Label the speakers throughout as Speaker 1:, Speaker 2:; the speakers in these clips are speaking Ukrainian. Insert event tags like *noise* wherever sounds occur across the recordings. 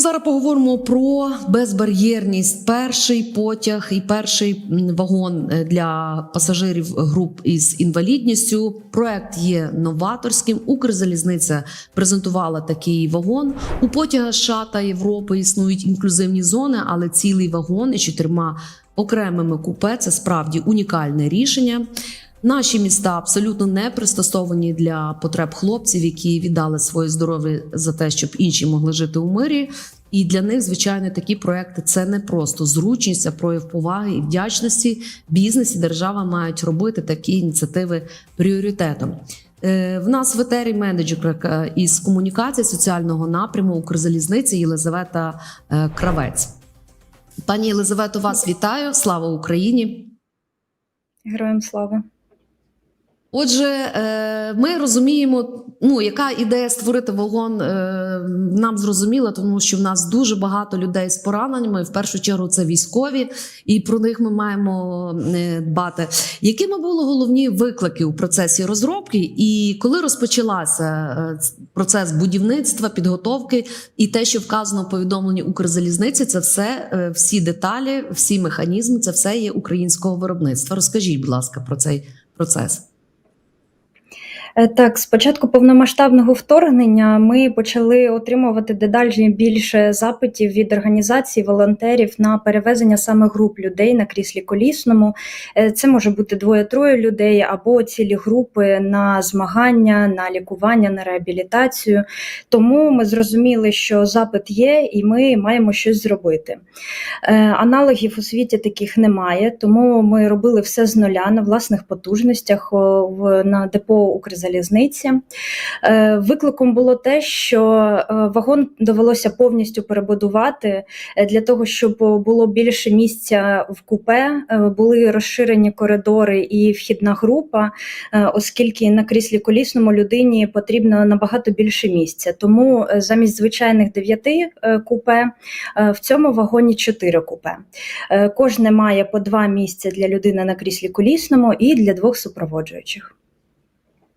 Speaker 1: Зараз поговоримо про безбар'єрність. Перший потяг і перший вагон е, для пасажирів груп із інвалідністю. Проект є новаторським. Укрзалізниця презентувала такий вагон. У потягах США та Європи існують інклюзивні зони, але цілий вагон із чотирма окремими купе це справді унікальне рішення. Наші міста абсолютно не пристосовані для потреб хлопців, які віддали своє здоров'я за те, щоб інші могли жити у мирі. І для них, звичайно, такі проекти це не просто зручність, а прояв поваги і вдячності. Бізнес і держава мають робити такі ініціативи пріоритетом. Е, В нас в етері менеджерка із комунікації соціального напряму Укрзалізниці Єлизавета е, Кравець. Пані Єлизавето, вас вітаю! Слава Україні!
Speaker 2: Героям слава.
Speaker 1: Отже, е, ми розуміємо, ну яка ідея створити вагон е, нам зрозуміла, тому що в нас дуже багато людей з пораненнями. В першу чергу це військові, і про них ми маємо е, дбати. Якими були головні виклики у процесі розробки, і коли розпочалася процес будівництва, підготовки, і те, що вказано в повідомленні Укрзалізниці, це все всі деталі, всі механізми, це все є українського виробництва. Розкажіть, будь ласка, про цей процес.
Speaker 2: Е, Так, з початку повномасштабного вторгнення ми почали отримувати дедалі більше запитів від організацій, волонтерів на перевезення саме груп людей на кріслі колісному. Е, Це може бути двоє-троє людей або цілі групи на змагання, на лікування, на реабілітацію. Тому ми зрозуміли, що запит є, і ми маємо щось зробити. Е, Аналогів у світі таких немає, тому ми робили все з нуля на власних потужностях на депо Укрзалізниці. Е, Викликом було те, що е, вагон довелося повністю перебудувати е, для того, щоб було більше місця в купе, були розширені коридори і вхідна група, оскільки на кріслі колісному людині потрібно набагато більше місця. Тому замість звичайних дев'яти купе в цьому вагоні чотири купе. Кожне має по два місця для людини на кріслі колісному і для двох супроводжуючих.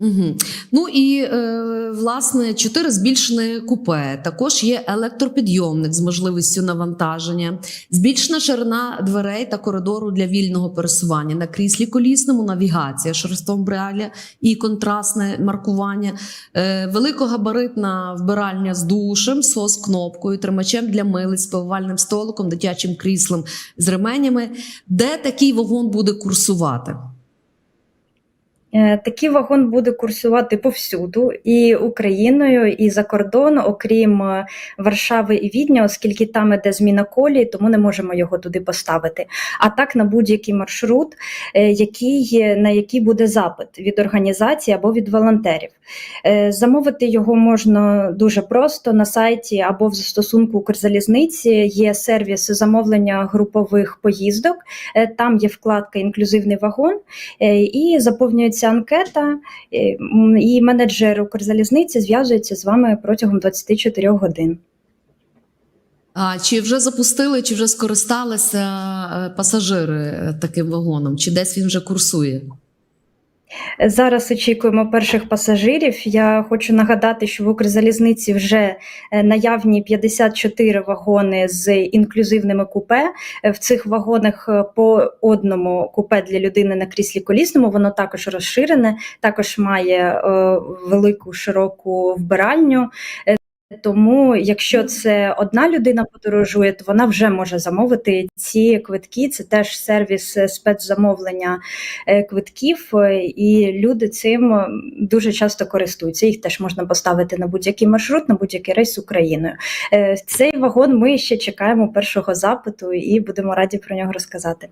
Speaker 1: Угу. Ну і е, власне чотири збільшені купе. Також є електропідйомник з можливістю навантаження, збільшена ширина дверей та коридору для вільного пересування на кріслі колісному, навігація шрифтом Брайля і контрастне маркування, е, великогабаритна вбиральня з душем, сос кнопкою, тримачем для милиць, пивовальним столиком, дитячим кріслом з ременями. Де такий вагон буде курсувати?
Speaker 2: Е, Такий вагон буде курсувати повсюду і Україною, і за кордон, окрім е, Варшави і Відня, оскільки там іде зміна колії, тому не можемо його туди поставити. А так на будь-який маршрут, е, який, на який буде запит від організації або від волонтерів. Замовити його можна дуже просто на сайті або в застосунку Укрзалізниці. Є сервіс замовлення групових поїздок. Там є вкладка Інклюзивний вагон і заповнюється анкета, е, і менеджер Укрзалізниці зв'язується з вами протягом 24 годин.
Speaker 1: А чи вже запустили, чи вже скористалися е, пасажири е, таким вагоном? Чи десь він вже курсує?
Speaker 2: Зараз очікуємо перших пасажирів. Я хочу нагадати, що в Укрзалізниці вже е, наявні 54 вагони з інклюзивними купе. В цих вагонах е, по одному купе для людини на кріслі колісному. Воно також розширене, також має е, велику широку вбиральню. Тому, якщо це одна людина подорожує, то вона вже може замовити ці квитки. Це теж сервіс е, спецзамовлення е, квитків, е, і люди цим дуже часто користуються. Їх теж можна поставити на будь-який маршрут, на будь-який рейс Україною. Цей вагон ми ще чекаємо першого запиту і будемо раді про нього розказати.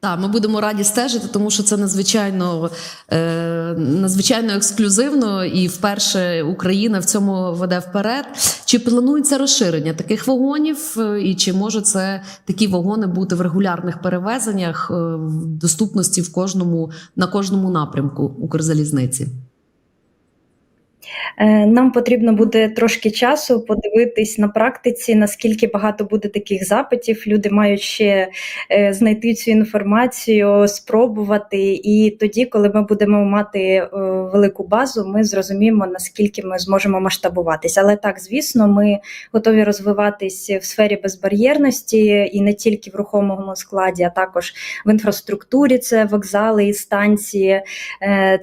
Speaker 1: Так, ми будемо раді стежити, тому що це надзвичайно, е, надзвичайно ексклюзивно і вперше Україна в цьому веде вперед. Чи планується розширення таких вагонів, е, і чи може це такі вагони бути в регулярних перевезеннях е, в доступності в кожному на кожному напрямку Укрзалізниці?
Speaker 2: Е, Нам потрібно буде трошки часу подивитись на практиці, наскільки багато буде таких запитів. Люди мають ще е, знайти цю інформацію, спробувати. І тоді, коли ми будемо мати е, велику базу, ми зрозуміємо, наскільки ми зможемо масштабуватися. Але так, звісно, ми готові розвиватись в сфері безбар'єрності і не тільки в рухомому складі, а також в інфраструктурі. Це вокзали і станції,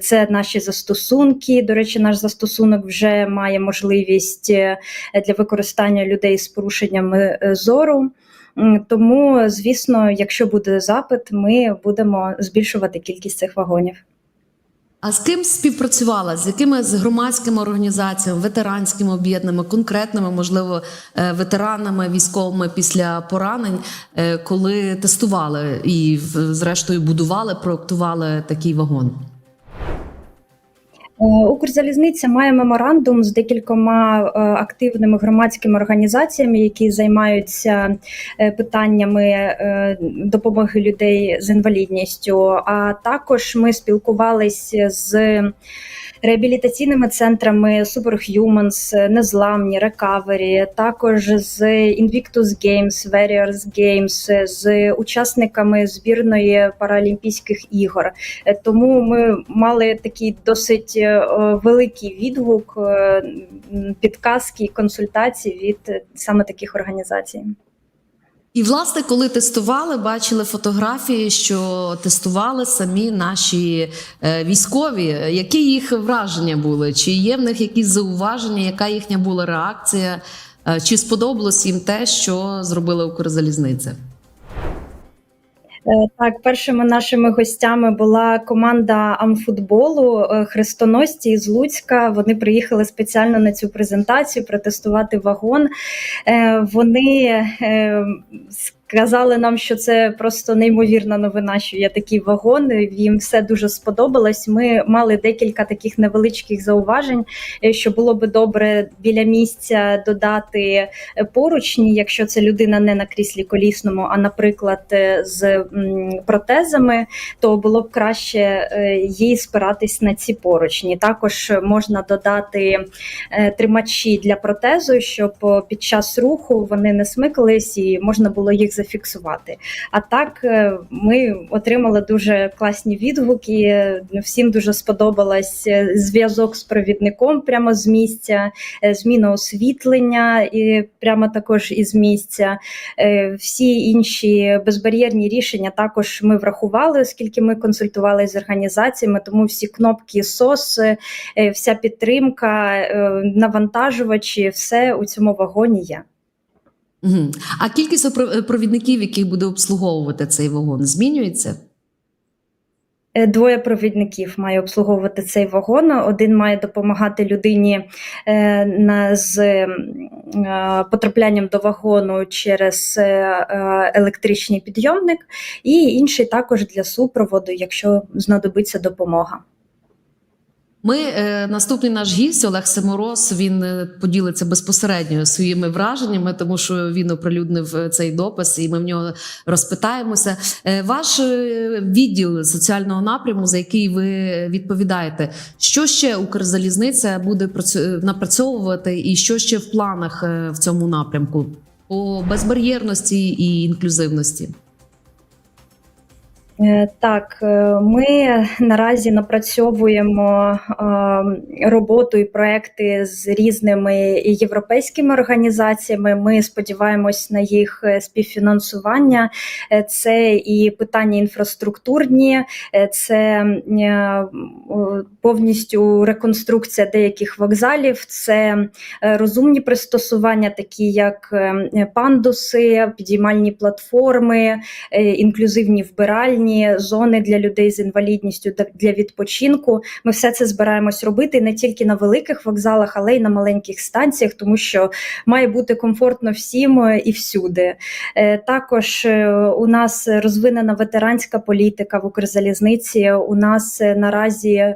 Speaker 2: це наші застосунки. До речі, наш застосунок вже має можливість е, для використання людей з порушеннями е, зору. Тому, звісно, якщо буде запит, ми будемо збільшувати кількість цих вагонів.
Speaker 1: А з ким співпрацювала? З якими з громадськими організаціями, ветеранськими об'єднаннями, конкретними, можливо, е, ветеранами військовими після поранень, коли тестували і зрештою будували, проектували такий вагон?
Speaker 2: Е, Укрзалізниця має меморандум з декількома е, активними громадськими організаціями, які займаються е, питаннями допомоги людей з інвалідністю. А також ми спілкувалися з реабілітаційними центрами Superhumans, Незламні, Recovery, також з Invictus Games, Warriors Games, з учасниками збірної Паралімпійських ігор. Тому ми мали такий досить великий відгук, е, підказки консультації від е, саме таких організацій.
Speaker 1: І, власне, коли тестували, бачили фотографії, що тестували самі наші е, військові. Які їх враження були? Чи є в них якісь зауваження? Яка їхня була реакція? Е, Чи сподобалось їм те, що зробила Укрзалізниця?
Speaker 2: Е, Так, першими нашими гостями була команда амфутболу е, хрестоносці із Луцька. Вони приїхали спеціально на цю презентацію протестувати вагон. Е, Вони сказали нам, що це просто неймовірна новина, що є такий вагон. Їм все дуже сподобалось. Ми мали декілька таких невеличких зауважень, е, що було би добре біля місця додати е, поручні, якщо це людина не на кріслі колісному, а наприклад, е, з протезами, то було б краще їй спиратись на ці поручні. Також можна додати тримачі для протезу, щоб під час руху вони не смикались і можна було їх зафіксувати. А так е, ми отримали дуже класні відгуки. е, Всім дуже сподобалось е, зв'язок з провідником прямо з місця, зміна освітлення і прямо також із місця. Всі інші безбар'єрні рішення також ми врахували, оскільки ми консультувалися з організаціями, тому всі кнопки СОС, вся підтримка, навантажувачі, все у цьому вагоні є.
Speaker 1: Угу. А кількість опро- провідників, яких буде обслуговувати цей вагон, змінюється?
Speaker 2: Е, Двоє провідників має обслуговувати цей вагон. Один має допомагати людині е, з е, потраплянням до вагону через е, е, електричний підйомник, і інший також для супроводу, якщо знадобиться допомога.
Speaker 1: Ми е, наступний наш гість Олег Семорос. Він е, поділиться безпосередньо своїми враженнями, тому що він оприлюднив е, цей допис, і ми в нього розпитаємося. Ваш відділ соціального напряму, за який ви відповідаєте, що ще Укрзалізниця буде напрацьовувати, і що ще в планах в цьому напрямку по безбар'єрності і інклюзивності?
Speaker 2: Е, Так, е, ми наразі напрацьовуємо е, роботу і проекти з різними європейськими організаціями. Ми сподіваємось на їх співфінансування. Це і питання інфраструктурні, це повністю реконструкція деяких вокзалів, це розумні пристосування, такі як пандуси, підіймальні платформи, інклюзивні вбиральні, зони для людей з інвалідністю для відпочинку. Ми все це збираємось робити не тільки на великих вокзалах, але й на маленьких станціях, тому що має бути комфортно всім е, і всюди. Е, Також е, у нас розвинена ветеранська політика в Укрзалізниці. У нас наразі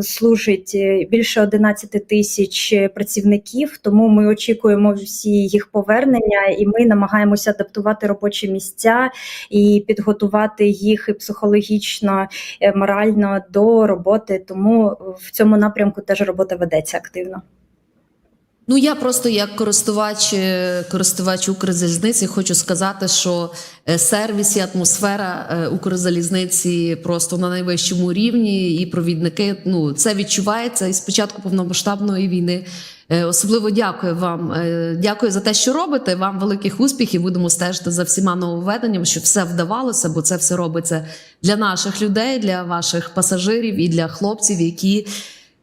Speaker 2: служить більше 11 тисяч працівників, тому ми очікуємо всі їх повернення, і ми намагаємося адаптувати робочі місця і підготувати підготувати їх і психологічно, і морально до роботи. Тому в цьому напрямку теж робота ведеться активно.
Speaker 1: Ну я просто як користувач, е, користувач Укрзалізниці хочу сказати, що е, сервіс і атмосфера е, Укрзалізниці просто на найвищому рівні, і провідники ну це відчувається і з початку повномасштабної війни. Особливо дякую вам. Дякую за те, що робите. Вам великих успіхів. Будемо стежити за всіма нововведеннями, щоб все вдавалося, бо це все робиться для наших людей, для ваших пасажирів і для хлопців, які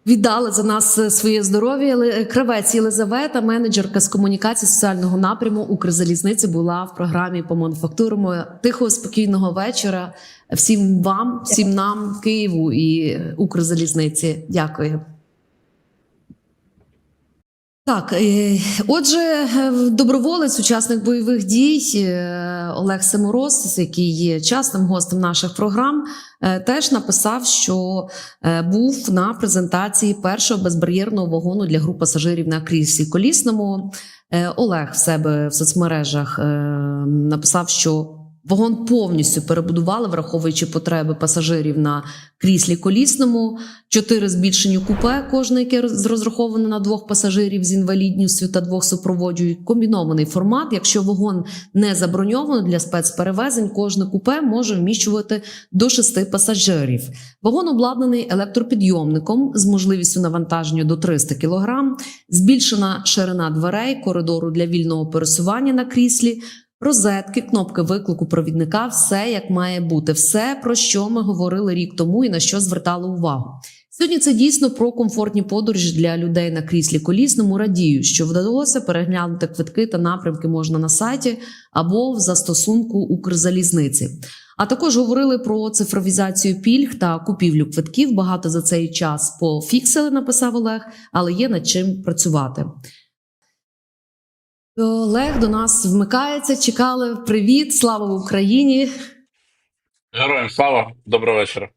Speaker 1: віддали за нас е, своє здоров'я. Ле- Кравець Єлизавета, менеджерка з комунікації соціального напряму Укрзалізниці, була в програмі по мануфактурому. Тихого спокійного вечора. Всім вам, всім нам, Києву і Укрзалізниці. Дякую. Так, е, отже, е, доброволець, учасник бойових дій е, Олег Семороз, який є частим гостем наших програм, теж написав, що був на презентації першого безбар'єрного вагону для груп пасажирів на кріслі колісному. Олег в себе в соцмережах написав, що вагон повністю перебудували, враховуючи потреби пасажирів на кріслі колісному. Чотири збільшені купе, кожне яке роз- розраховане на двох пасажирів з інвалідністю та двох супроводжують. Комбінований формат. Якщо вагон не заброньовано для спецперевезень, кожне купе може вміщувати до шести пасажирів. Вагон обладнаний електропідйомником з можливістю навантаження до 300 кг, збільшена ширина дверей, коридору для вільного пересування на кріслі. Розетки, кнопки виклику провідника, все як має бути, все про що ми говорили рік тому і на що звертали увагу. Сьогодні це дійсно про комфортні подорожі для людей на кріслі колісному. Радію, що вдалося переглянути квитки та напрямки можна на сайті або в застосунку Укрзалізниці. А також говорили про цифровізацію пільг та купівлю квитків. Багато за цей час пофіксили, написав Олег, але є над чим працювати. Олег до нас вмикається. Чекали. Привіт, слава Україні!
Speaker 3: Героям слава, доброго вечора.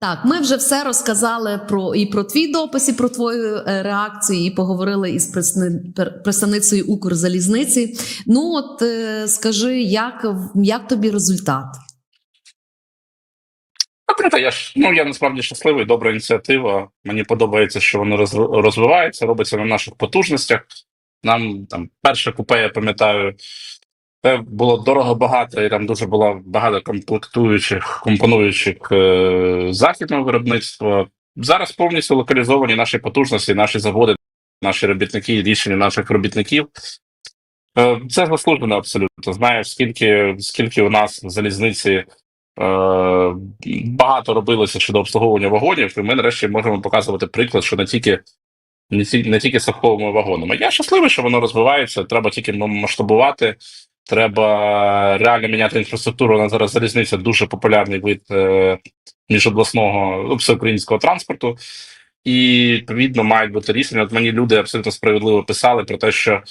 Speaker 1: Так, ми вже все розказали про і про твій допис, і про твою е, реакцію, і поговорили із представницею Укрзалізниці. Ну от е, скажи, як, як тобі результат?
Speaker 3: А проте я ж ну я насправді щасливий, добра ініціатива. Мені подобається, що воно розвивається, робиться на наших потужностях. Нам там перше купе, я пам'ятаю, це було дорого багато, і там дуже було багато комплектуючих, компонуючих е- західного виробництва. Зараз повністю локалізовані наші потужності, наші заводи, наші робітники, рішення наших робітників. Е, Це заслужено абсолютно. Знаєш, скільки, скільки у нас в залізниці е, багато робилося щодо обслуговування вагонів, і ми нарешті можемо показувати приклад, що не тільки не, ті, не тільки з совковими вагонами. Я щасливий, що воно розвивається. Треба тільки масштабувати. Треба реально міняти інфраструктуру. Нас зараз залізниця дуже популярний вид е, міжобласного ну, всеукраїнського транспорту. І відповідно мають бути рішення. От мені люди абсолютно справедливо писали про те, що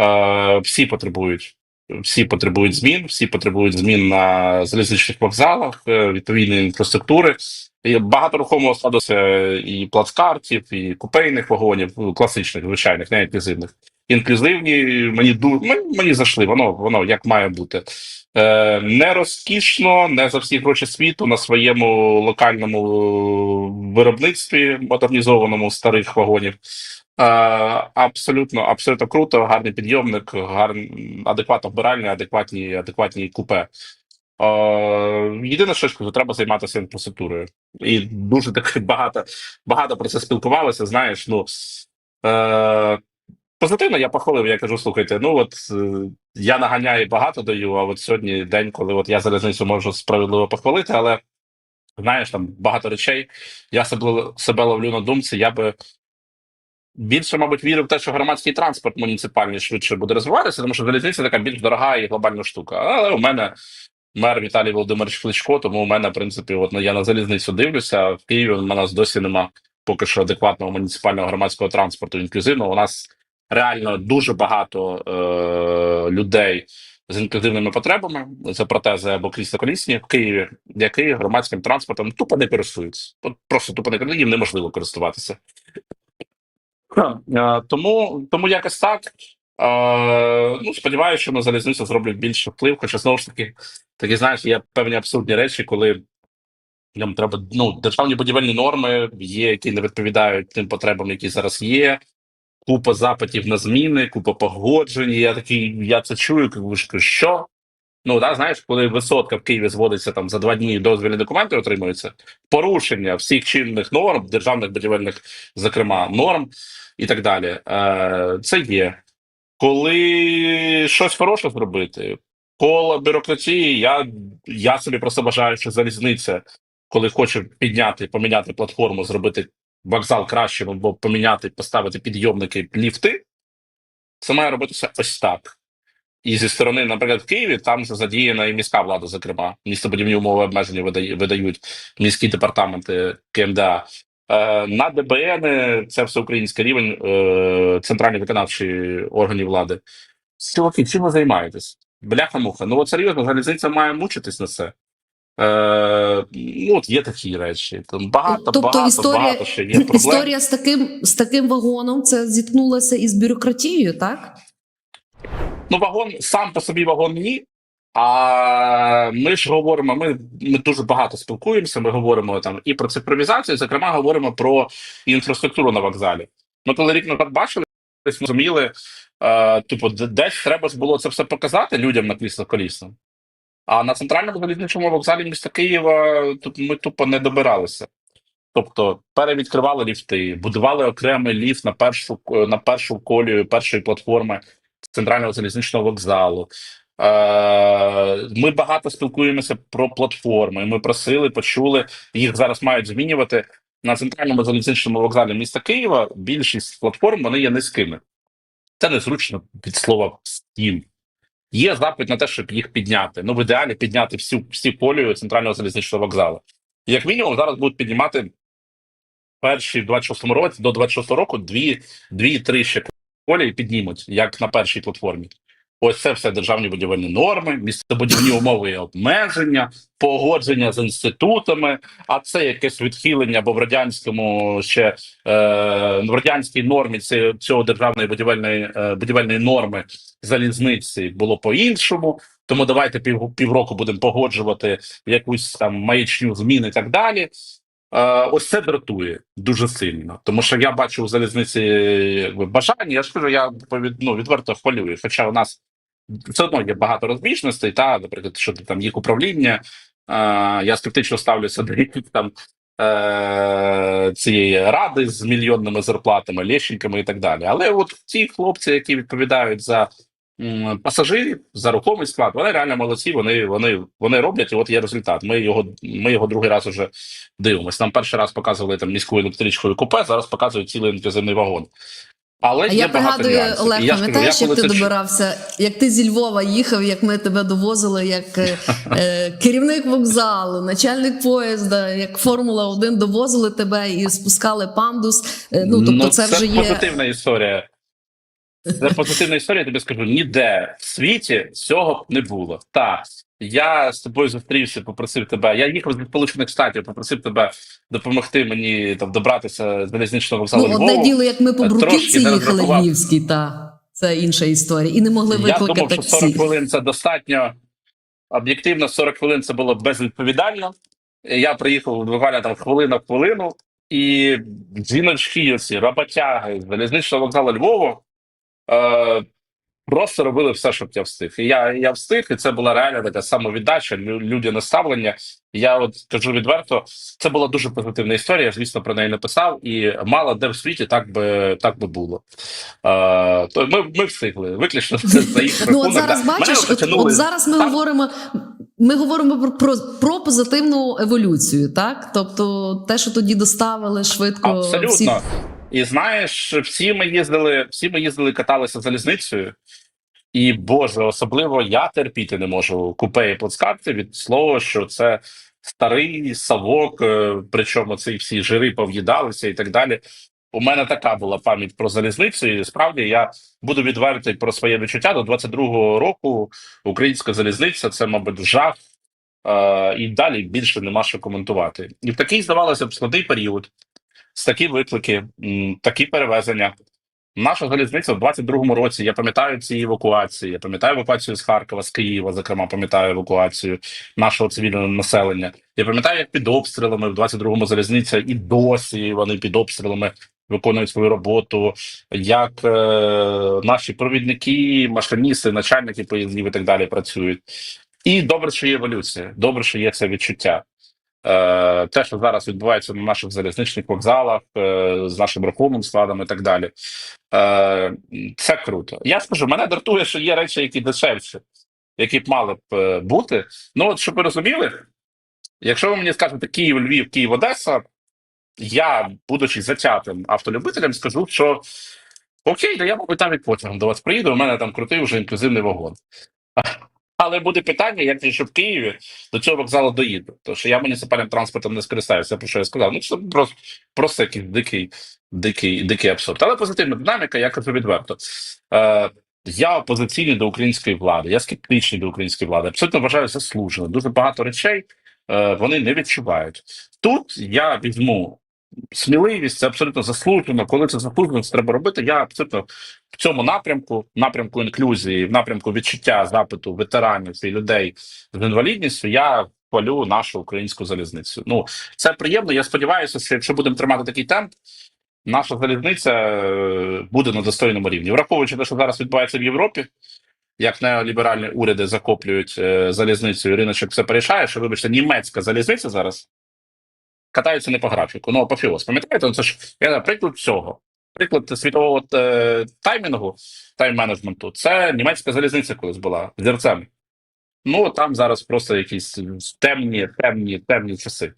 Speaker 3: е, всі потребують. Всі потребують змін, всі потребують змін на залізничних вокзалах, е, відповідної інфраструктури. Багато рухомого складу і плацкартів, і купейних вагонів, ну, класичних, звичайних, не інклюзивних. Інклюзивні мені ду мені, зайшли, воно воно як має бути. Е, не розкішно, не за всі гроші світу на своєму локальному виробництві, модернізованому старих вагонів. Е, абсолютно, абсолютно круто, гарний підйомник, гарний, адекватно вбиральні, адекватні, адекватні купе. Єдине, що скажу, треба займатися інфраструктурою. І дуже так *laughs* багато, багато про це спілкувалися. Знаєш, ну е, позитивно я похвалив. Я кажу: слухайте, ну от е, я наганяю багато даю, а от сьогодні день, коли от я залізницю можу справедливо похвалити, але знаєш, там багато речей. Я себе, себе ловлю на думці, я би. Більше, мабуть, вірив в те, що громадський транспорт муніципальний швидше буде розвиватися, тому що залізниця така більш дорога і глобальна штука. Але у мене мер Віталій Володимирович Кличко, тому у мене, в принципі, от ну, я на залізницю дивлюся. В Києві у нас досі нема поки що адекватного муніципального громадського транспорту інклюзивного. У нас реально дуже багато е- людей з інклюзивними потребами. Це протези або крісло колісні в Києві, які громадським транспортом тупо не користуються. Просто тупо не їм неможливо користуватися. Тому, тому якось так. Е, ну, сподіваюся, що на залізницю зроблять більше вплив, хоча знову ж таки, такі знаєш, є певні абсурдні речі, коли нам треба ну, державні будівельні норми є, які не відповідають тим потребам, які зараз є. Купа запитів на зміни, купа погоджень. Я такий, я це чую, кажу, що-? Ну, да, знаєш, коли висотка в Києві зводиться там за два дні дозвільні документи отримуються, порушення всіх чинних норм, державних будівельних, зокрема, норм і так далі. Е, це є. Коли щось хороше зробити, коло бюрократії, я, я собі просто бажаю, що залізниця, коли хоче підняти, поміняти платформу, зробити вокзал кращим, або поміняти, поставити підйомники, ліфти, це має робитися ось так. І зі сторони, наприклад, в Києві там же задіяна і міська влада, зокрема, містобудівні умови обмеження видають міські департаменти КМДА. Е, на ДБН це всеукраїнський рівень е, центральні виконавчі органи влади. Чуваки, чим ви займаєтесь? Бляха-муха. Ну от серйозно, залізниця має мучитись на це. Е, ну, от є такі речі. Там багато,
Speaker 1: Тобто
Speaker 3: багато,
Speaker 1: історія-
Speaker 3: багато ще є проблем.
Speaker 1: Історія з таким, з таким вагоном це зіткнулася із бюрократією, так?
Speaker 3: Ну, вагон сам по собі вагон ні. А ми ж говоримо, ми, ми дуже багато спілкуємося. Ми говоримо там і про цифровізацію, зокрема, говоримо про інфраструктуру на вокзалі. Ми коли рік назад бачили, ми розуміли, е, типу, десь треба ж було це все показати людям на крісло колісно. А на центральному залізничному вокзалі міста Києва тут ми тупо не добиралися. Тобто перевідкривали ліфти, будували окремий ліфт на першу на першу колію першої платформи центрального залізничного вокзалу. Ми багато спілкуємося про платформи. Ми просили, почули. Їх зараз мають змінювати на центральному залізничному вокзалі міста Києва. Більшість платформ вони є низькими. Це незручно від слова «стім». Є запит на те, щоб їх підняти. Ну, в ідеалі підняти всю всі колію центрального залізничного вокзалу. Як мінімум, зараз будуть піднімати перші в 26-му році до 26-го року дві, дві-три ще колії піднімуть, як на першій платформі. Ось це все державні будівельні норми, містобудівні умови і обмеження, погодження з інститутами, а це якесь відхилення, бо в радянському ще е, в радянській нормі цього державної будівельної е, будівельної норми залізниці було по-іншому. Тому давайте пів, півроку будемо погоджувати якусь там маячню змін і так далі. Е, ось це дратує дуже сильно, тому що я бачу у залізниці якби, бажання. Я ж кажу, я ну, відверто хвалюю. Хоча у нас все одно є багато розбіжностей, та, наприклад, щодо там їх управління. Е, я скептично ставлюся до там е, цієї ради з мільйонними зарплатами, лещенками і так далі. Але от ті хлопці, які відповідають за пасажирів, за рухомий склад, вони реально молодці. Вони, вони, вони роблять, і от є результат. Ми його, ми його другий раз уже дивимося. Нам перший раз показували там міську електричкою купе, зараз показують цілий інклюзивний вагон. Але
Speaker 1: А я пригадую. Олег, пам'ятаєш, як ти
Speaker 3: це
Speaker 1: добирався, як ти зі Львова їхав, як ми тебе довозили, як е, е, керівник вокзалу, начальник поїзда, як Формула 1 довозили тебе і спускали пандус. Е, ну тобто, це, вже є
Speaker 3: позитивна історія. Це позитивна історія, я тобі скажу, ніде в світі цього не було. Так, я з тобою зустрівся, попросив тебе. Я їхав з Сполучених Штатів, попросив тебе допомогти мені там добратися з залізничного вокзалу
Speaker 1: ну,
Speaker 3: Львову.
Speaker 1: одне діло, як ми по
Speaker 3: Трошки
Speaker 1: Бруківці їхали
Speaker 3: розрахував.
Speaker 1: львівські, та це інша історія. І не могли
Speaker 3: Я думав, що 40 хвилин це достатньо. Об'єктивно, 40 хвилин це було безвідповідально. Я приїхав буквально там хвилина в хвилину, і жіночки, оці роботяги з залізничного вокзалу Львову е, просто робили все, щоб я встиг. І я, я встиг, і це була реальна така самовіддача, лю- людяне ставлення. Я от кажу відверто, це була дуже позитивна історія. Я, звісно, про неї написав, і мало де в світі так би так би було. Е, то ми, ми встигли. Виключно це *laughs* за їх
Speaker 1: Ну, от зараз
Speaker 3: да.
Speaker 1: бачиш, от, от зараз ми
Speaker 3: Так.
Speaker 1: говоримо. Ми говоримо про, про, про позитивну еволюцію, так? Тобто, те, що тоді доставили швидко
Speaker 3: Абсолютно.
Speaker 1: всі
Speaker 3: І знаєш, всі ми їздили, всі ми їздили, каталися залізницею. І Боже, особливо я терпіти не можу купе і плацкарти від слова, що це старий савок, е, причому ці всі жири пов'їдалися і так далі. У мене така була пам'ять про залізницю, і справді я буду відвертий про своє відчуття. До 22-го року українська залізниця це, мабуть, жах. Е, і далі більше нема що коментувати. І в такий, здавалося б, складний період, такі виклики, такі перевезення. Наша залізниця в 22-му році. Я пам'ятаю ці евакуації. Я пам'ятаю евакуацію з Харкова, з Києва, зокрема, пам'ятаю евакуацію нашого цивільного населення. Я пам'ятаю, як під обстрілами в 22-му залізниця і досі вони під обстрілами виконують свою роботу, як е, наші провідники, машиністи, начальники поїздів і так далі працюють. І добре, що є еволюція, добре, що є це відчуття. Е, те, що зараз відбувається на наших залізничних вокзалах е, з нашим рухомим складом і так далі. Е, це круто. Я скажу, мене дратує, що є речі, які дешевші, які б мали б бути. Ну, от щоб ви розуміли, якщо ви мені скажете Київ, Львів, Київ, Одеса, я, будучи затятим автолюбителем, скажу, що окей, да я, мабуть, там і потягом до вас приїду, у мене там крутий вже інклюзивний вагон. Але буде питання, як я ще в Києві до цього вокзалу доїду. Тому що я муніципальним транспортом не скористаюся, про що я сказав. Ну, це просто, просто якийсь дикий, дикий, дикий абсурд. Але позитивна динаміка, я кажу відверто. Е, я опозиційний до української влади, я скептичний до української влади. Абсолютно вважаю заслужено. Дуже багато речей е, вони не відчувають. Тут я візьму сміливість, це абсолютно заслужено. Коли це заслужено, це треба робити. Я абсолютно в цьому напрямку, напрямку інклюзії, в напрямку відчуття запиту ветеранів і людей з інвалідністю, я хвалю нашу українську залізницю. Ну це приємно. Я сподіваюся, що якщо будемо тримати такий темп, наша залізниця е, буде на достойному рівні, враховуючи те, що зараз відбувається в Європі. Як неоліберальні уряди захоплюють е, залізницю, і риночок це перейшає, що вибачте, німецька залізниця зараз катаються не по графіку. Ну, апофіоз. Пам'ятаєте, ну, це ж я знаю, приклад цього. Приклад світового е, таймінгу, тайм-менеджменту, це німецька залізниця колись була зірцем. Ну там зараз просто якісь темні, темні, темні часи.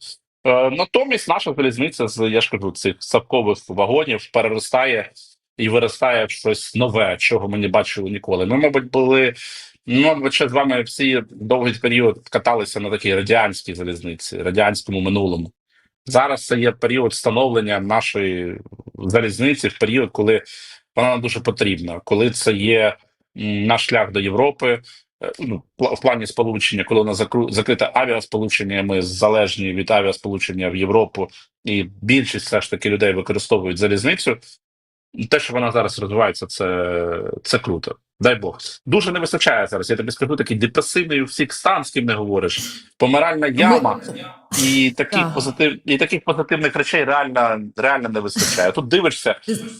Speaker 3: Е, натомість наша залізниця з я ж кажу, цих савкових вагонів переростає і виростає в щось нове, чого ми не бачили ніколи. Ми, мабуть, були. Ну, ще з вами всі довгий період каталися на такій радянській залізниці, радянському минулому. Зараз це є період становлення нашої залізниці, в період, коли вона нам дуже потрібна, коли це є наш шлях до Європи. е, Ну, в плані сполучення, коли у нас закрите авіасполучення, ми залежні від авіасполучення в Європу, і більшість все ж таки людей використовують залізницю. Те, що вона зараз розвивається, це, це круто. Дай Бог. Дуже не вистачає зараз. Я тобі скажу такий депресивний у всіх стан, з ким не говориш. Помиральна яма. І таких
Speaker 1: Так.
Speaker 3: позитив, і таких позитивних речей реально, реально не вистачає. Тут дивишся,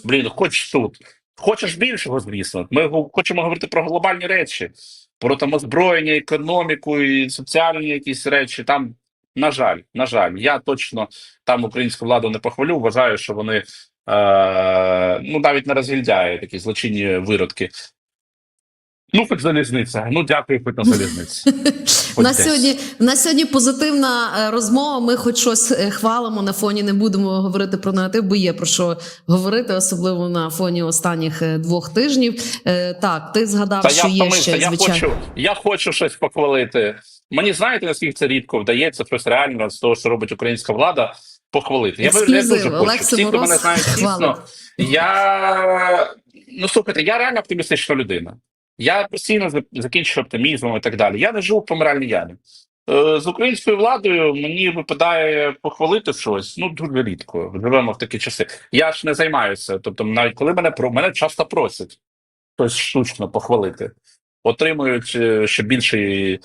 Speaker 3: блін, хоч тут. Хочеш більшого, звісно. Ми хочемо говорити про глобальні речі, про там озброєння, економіку і соціальні якісь речі. Там, на жаль, на жаль, я точно там українську владу не похвалю. Вважаю, що вони ну навіть не розгільдяє такі злочинні виродки. Ну, хоч залізниця. Ну, дякую, хоч на залізниці. *laughs*
Speaker 1: У нас сьогодні у нас сьогодні позитивна е, розмова. Ми хоч щось е, хвалимо на фоні. Не будемо говорити про негатив, бо є про що говорити, особливо на фоні останніх е, двох тижнів. Е, Так, ти згадав,
Speaker 3: Та
Speaker 1: що
Speaker 3: я
Speaker 1: є
Speaker 3: втомився,
Speaker 1: ще
Speaker 3: я
Speaker 1: звичайно.
Speaker 3: хочу, я хочу щось похвалити. Мені знаєте, наскільки це рідко вдається щось реально з того, що робить українська влада, похвалити. Я, я дуже хочу. Всі, хто мене
Speaker 1: хвалить.
Speaker 3: дійсно, я ну слухайте, я реально оптимістична людина. Я постійно закінчую оптимізмом і так далі. Я не живу в помиральній ямі. Е, З українською владою мені випадає похвалити щось. Ну дуже рідко. Живемо в такі часи. Я ж не займаюся. Тобто, навіть коли мене про мене часто просять щось штучно похвалити, отримують е, ще більший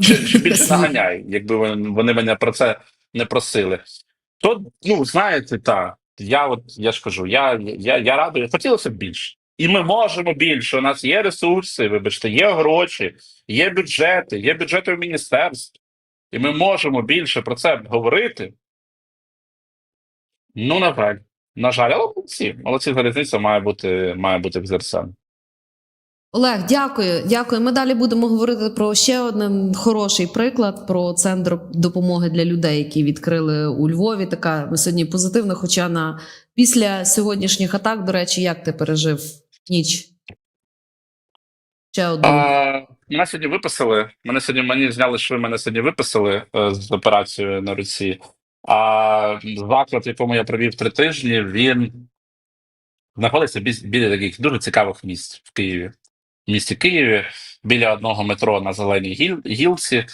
Speaker 3: *laughs* ще, більше наганяй, якби вони мене про це не просили. То, ну, знаєте, так, я от я ж кажу, я, я, я радий, хотілося б більше. І ми можемо більше. У нас є ресурси, вибачте, є гроші, є бюджети, є бюджети в міністерстві. І ми можемо більше про це говорити. Ну, на жаль. На жаль, але молодці. Молодці залізниця має бути, має бути взерцем.
Speaker 1: Олег, дякую. Дякую. Ми далі будемо говорити про ще один хороший приклад про центр допомоги для людей, який відкрили у Львові. Така сьогодні позитивна. Хоча на після сьогоднішніх атак, до речі, як ти пережив ніч? Ще одну.
Speaker 3: А, мене сьогодні виписали. Мене сьогодні мені зняли, що мене сьогодні виписали е, з операцією на руці. А заклад, в якому я провів три тижні, він знаходиться біля таких дуже цікавих місць в Києві. В місті Києві, біля одного метро на зеленій гіл, гілці.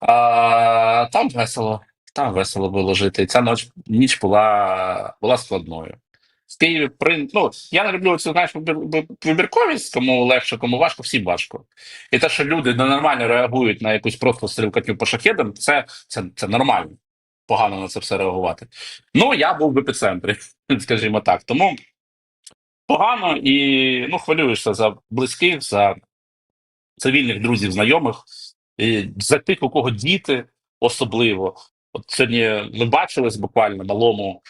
Speaker 3: А, там весело. Там весело було жити. Ця ніч, ніч була, була складною. В Києві при... ну, я не люблю цю знаєш, вибір- вибір- вибірковість, кому легше, кому важко, всім важко. І те, що люди нормально реагують на якусь просто стрілкатню по шахедам, це, це, це нормально. Погано на це все реагувати. Ну, я був в епіцентрі, *laughs* скажімо так. Тому погано і ну, хвилюєшся за близьких, за цивільних друзів, знайомих, і за тих, у кого діти особливо. От сьогодні ми бачились буквально малому,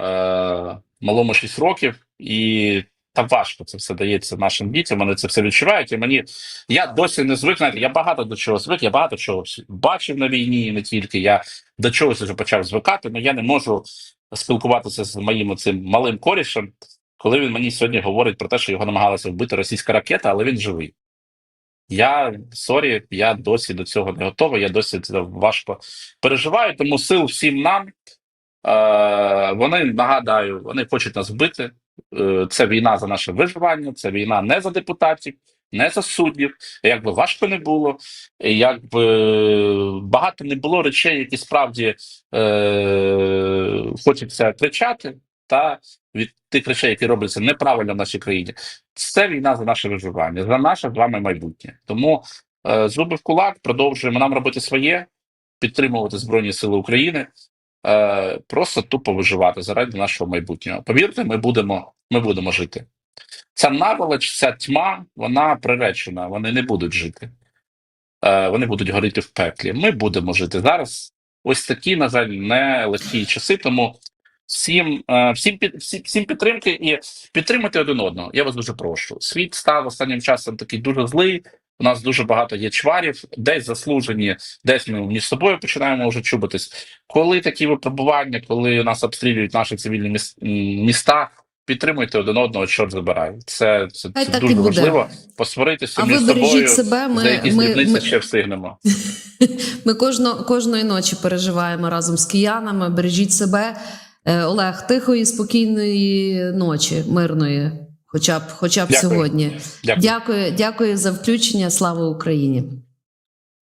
Speaker 3: е, малому 6 років, і там важко це все дається нашим дітям. Вони це все відчувають. І мені я досі не звик. Знаєте, я багато до чого звик, я багато чого бачив на війні, не тільки я до чогось вже почав звикати, але я не можу спілкуватися з моїм цим малим корішем, коли він мені сьогодні говорить про те, що його намагалася вбити російська ракета, але він живий. Я сорі, я досі до цього не готовий. Я досі це важко переживаю. Тому сил всім нам. Е, вони нагадаю, вони хочуть нас вбити. Е, це війна за наше виживання, це війна не за депутатів, не за суддів. Як би важко не було, як би багато не було речей, які справді е, хочеться кричати, та від тих речей, які робляться неправильно в нашій країні. Це війна за наше виживання, за наше з вами майбутнє. Тому е, зуби в кулак, продовжуємо нам робити своє, підтримувати Збройні Сили України, е, просто тупо виживати заради нашого майбутнього. Повірте, ми будемо, ми будемо жити. Ця наволоч, ця тьма, вона приречена, вони не будуть жити. Е, вони будуть горіти в пеклі. Ми будемо жити зараз. Ось такі, на жаль, не легкі часи. Тому всім, е, всім, всім, всім підтримки і підтримати один одного. Я вас дуже прошу. Світ став останнім часом такий дуже злий. У нас дуже багато є чварів, десь заслужені, десь ми між собою починаємо вже чубитись. Коли такі випробування, коли нас обстрілюють наші цивільні міста, підтримуйте один одного, чорт забирай. Це, це, це дуже
Speaker 1: буде.
Speaker 3: важливо. Посваритися між собою
Speaker 1: себе.
Speaker 3: за
Speaker 1: Ми,
Speaker 3: якісь
Speaker 1: ми,
Speaker 3: дрібниці
Speaker 1: ми,
Speaker 3: ще встигнемо. *laughs*
Speaker 1: ми кожно, кожної ночі переживаємо разом з киянами. Бережіть себе. Е, Олег, тихої, спокійної ночі, мирної, хоча б, хоча б
Speaker 3: Дякую.
Speaker 1: сьогодні.
Speaker 3: Дякую.
Speaker 1: Дякую, дякую за включення. Слава Україні.